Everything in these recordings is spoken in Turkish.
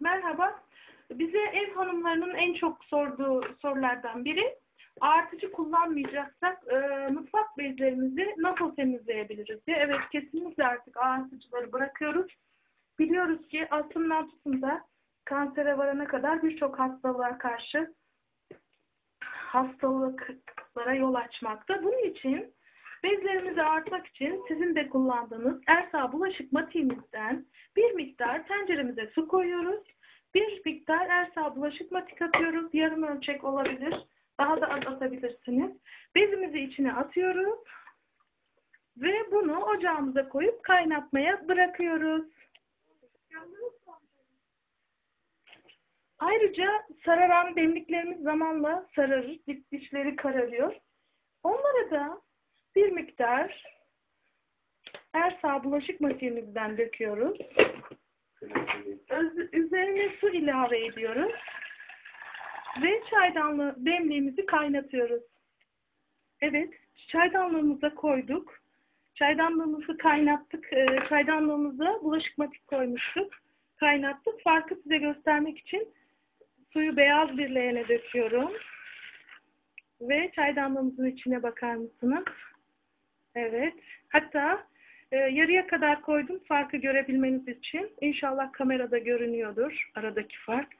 Merhaba. Bize ev hanımlarının en çok sorduğu sorulardan biri artıcı kullanmayacaksak e, mutfak bezlerimizi nasıl temizleyebiliriz diye. Evet kesinlikle artık artıcıları bırakıyoruz. Biliyoruz ki altından tutun kansere varana kadar birçok hastalığa karşı hastalıklara yol açmakta. Bunun için bezlerimizi artmak için sizin de kullandığınız Ersa bulaşık matiğimizden bir miktar tenceremize su koyuyoruz. Bir miktar Ersa bulaşık matik atıyoruz. Yarım ölçek olabilir. Daha da az atabilirsiniz. Bezimizi içine atıyoruz. Ve bunu ocağımıza koyup kaynatmaya bırakıyoruz. Ayrıca sararan demliklerimiz zamanla sararır, diş- dişleri kararıyor. Onlara da bir miktar Ersa bulaşık makinemizden döküyoruz. Öz- Üzerine su ilave ediyoruz. Ve çaydanlığı demliğimizi kaynatıyoruz. Evet, çaydanlığımıza koyduk. Çaydanlığımızı kaynattık. Ee, Çaydanlığımıza bulaşık matik koymuştuk. Kaynattık. Farkı size göstermek için suyu beyaz bir leğene döküyorum. Ve çaydanlığımızın içine bakar mısınız? Evet. Hatta e, yarıya kadar koydum farkı görebilmeniz için. İnşallah kamerada görünüyordur aradaki fark.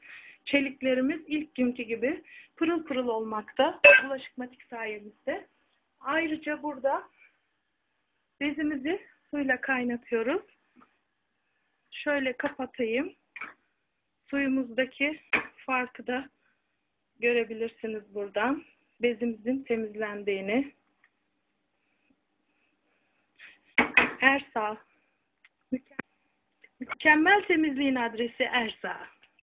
Çeliklerimiz ilk günkü gibi pırıl pırıl olmakta. Bulaşık matik sayemizde. Ayrıca burada bezimizi suyla kaynatıyoruz. Şöyle kapatayım. Suyumuzdaki farkı da görebilirsiniz buradan. Bezimizin temizlendiğini. Ersa. Mükemmel temizliğin adresi Ersa.